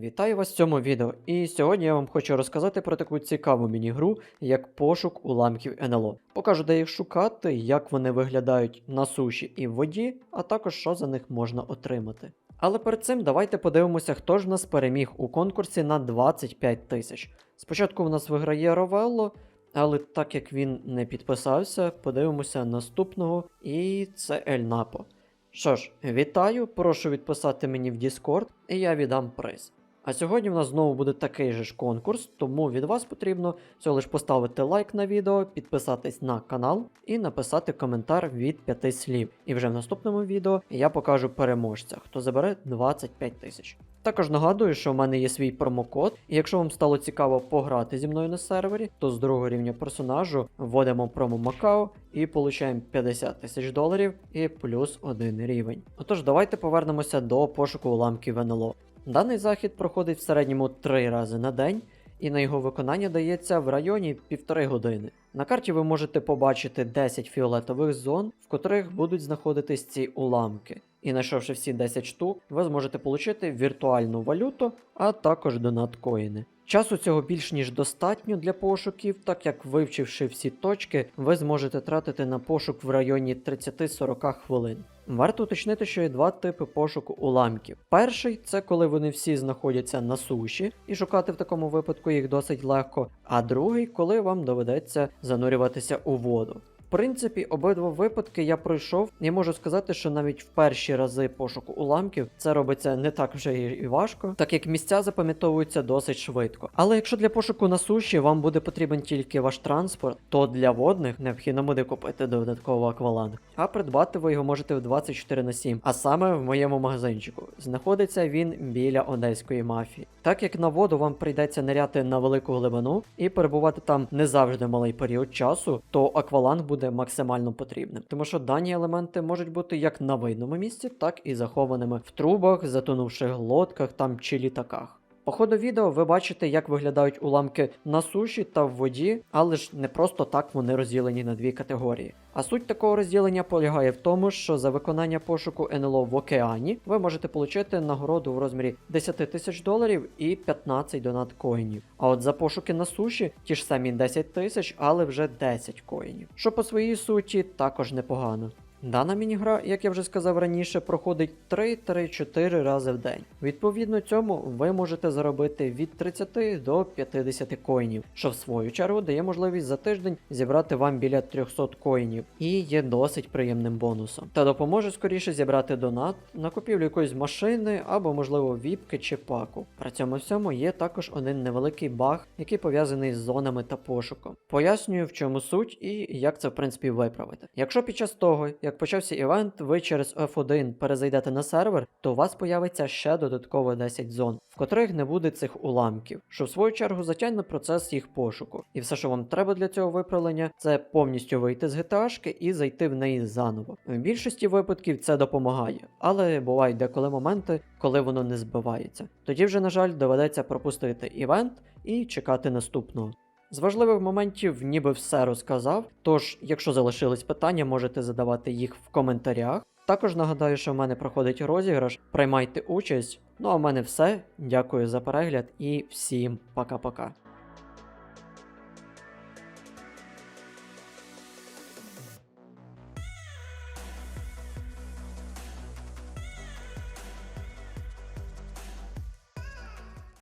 Вітаю вас в цьому відео, і сьогодні я вам хочу розказати про таку цікаву міні-гру, як пошук уламків НЛО. Покажу, де їх шукати, як вони виглядають на суші і в воді, а також що за них можна отримати. Але перед цим давайте подивимося, хто ж нас переміг у конкурсі на 25 тисяч. Спочатку в нас виграє Ровелло, але так як він не підписався, подивимося наступного, і це Ель Напо. Що ж, вітаю, прошу відписати мені в Discord, і я віддам приз. А сьогодні в нас знову буде такий же ж конкурс, тому від вас потрібно всього лиш поставити лайк на відео, підписатись на канал і написати коментар від 5 слів. І вже в наступному відео я покажу переможця, хто забере 25 тисяч. Також нагадую, що в мене є свій промокод, і якщо вам стало цікаво пограти зі мною на сервері, то з другого рівня персонажу вводимо промо Макао і получаємо 50 тисяч доларів і плюс один рівень. Отож, давайте повернемося до пошуку уламків НЛО. Даний захід проходить в середньому 3 рази на день, і на його виконання дається в районі півтори години. На карті ви можете побачити 10 фіолетових зон, в котрих будуть знаходитись ці уламки. І знайшовши всі 10 штук, ви зможете отримати віртуальну валюту, а також донаткоїни. Часу цього більш ніж достатньо для пошуків, так як вивчивши всі точки, ви зможете тратити на пошук в районі 30-40 хвилин. Варто уточнити, що є два типи пошуку уламків. Перший це коли вони всі знаходяться на суші, і шукати в такому випадку їх досить легко. А другий, коли вам доведеться занурюватися у воду. Принципі, обидва випадки я пройшов, і можу сказати, що навіть в перші рази пошуку уламків це робиться не так вже і важко, так як місця запам'ятовуються досить швидко. Але якщо для пошуку на суші вам буде потрібен тільки ваш транспорт, то для водних необхідно буде купити додатково акваланг. А придбати ви його можете в 24 на 7, а саме в моєму магазинчику. Знаходиться він біля одеської мафії. Так як на воду вам прийдеться ниряти на велику глибину і перебувати там не завжди малий період часу, то акваланг буде максимально потрібним. Тому що дані елементи можуть бути як на видному місці, так і захованими в трубах, затонувших лодках там чи літаках. По ходу відео ви бачите, як виглядають уламки на суші та в воді, але ж не просто так вони розділені на дві категорії. А суть такого розділення полягає в тому, що за виконання пошуку НЛО в океані ви можете отримати нагороду в розмірі 10 тисяч доларів і 15 донат коїнів. А от за пошуки на суші ті ж самі 10 тисяч, але вже 10 коїнів. Що по своїй суті також непогано. Дана мінігра, як я вже сказав раніше, проходить 3-4 рази в день. Відповідно цьому ви можете заробити від 30 до 50 коїнів, що в свою чергу дає можливість за тиждень зібрати вам біля 300 коїнів і є досить приємним бонусом. Та допоможе скоріше зібрати донат на купівлю якоїсь машини або, можливо, віпки чи паку. При цьому всьому є також один невеликий баг, який пов'язаний з зонами та пошуком. Пояснюю, в чому суть і як це в принципі виправити. Якщо під час того, як почався івент, ви через F1 перезайдете на сервер, то у вас появиться ще додатково 10 зон, в котрих не буде цих уламків, що в свою чергу затягне процес їх пошуку. І все, що вам треба для цього виправлення, це повністю вийти з GTA і зайти в неї заново. В більшості випадків це допомагає, але бувають деколи моменти, коли воно не збивається. Тоді вже, на жаль, доведеться пропустити івент і чекати наступного. З важливих моментів ніби все розказав, тож, якщо залишились питання, можете задавати їх в коментарях. Також нагадаю, що в мене проходить розіграш, приймайте участь. Ну а в мене все. Дякую за перегляд і всім пока-пока.